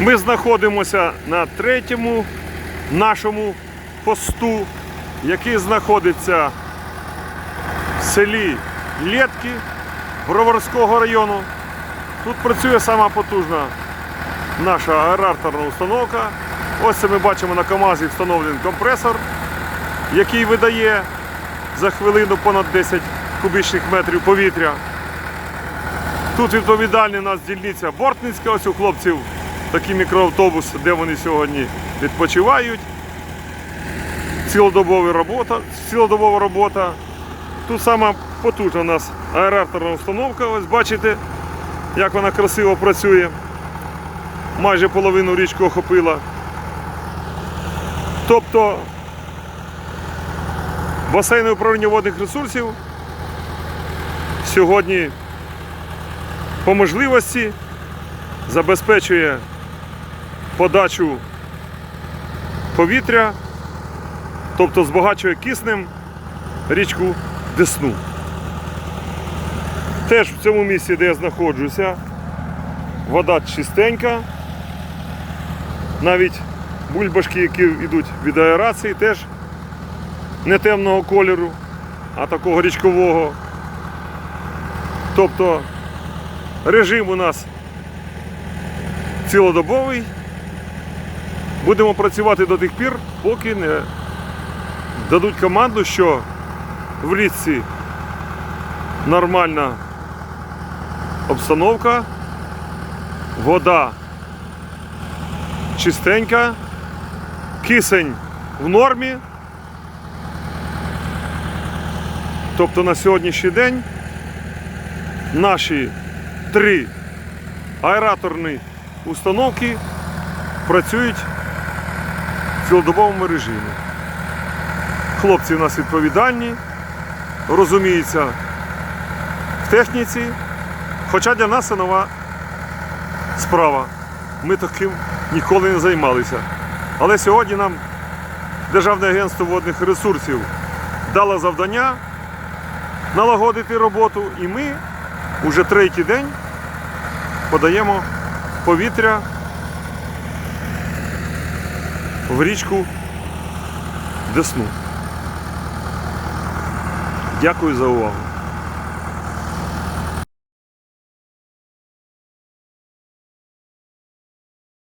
Ми знаходимося на третьому нашому посту, який знаходиться в селі Лєтки Броварського району. Тут працює сама потужна наша аераторна установка. Ось це ми бачимо на КАМАЗі встановлений компресор, який видає за хвилину понад 10 кубічних метрів повітря. Тут відповідальний у нас дільниця Бортницька, ось у хлопців такий мікроавтобус, де вони сьогодні відпочивають. Цілодобова робота, цілодобова робота. Тут сама потужна у нас аераторна установка. Ось бачите, як вона красиво працює. Майже половину річку охопила. Тобто басейне управління водних ресурсів сьогодні по можливості забезпечує подачу повітря, тобто збагачує киснем річку Десну. Теж в цьому місці, де я знаходжуся, вода чистенька. Навіть бульбашки, які йдуть від аерації, теж не темного кольору, а такого річкового. Тобто режим у нас цілодобовий. Будемо працювати до тих пір, поки не дадуть команду, що в річці нормальна обстановка, вода чистенька, кисень в нормі. Тобто на сьогоднішній день наші три аераторні установки працюють в цілодобовому режимі. Хлопці у нас відповідальні, розуміються в техніці, хоча для нас це нова справа. Ми таким ніколи не займалися. Але сьогодні нам Державне агентство водних ресурсів дало завдання налагодити роботу, і ми уже третій день подаємо повітря в річку Десну. Дякую за увагу.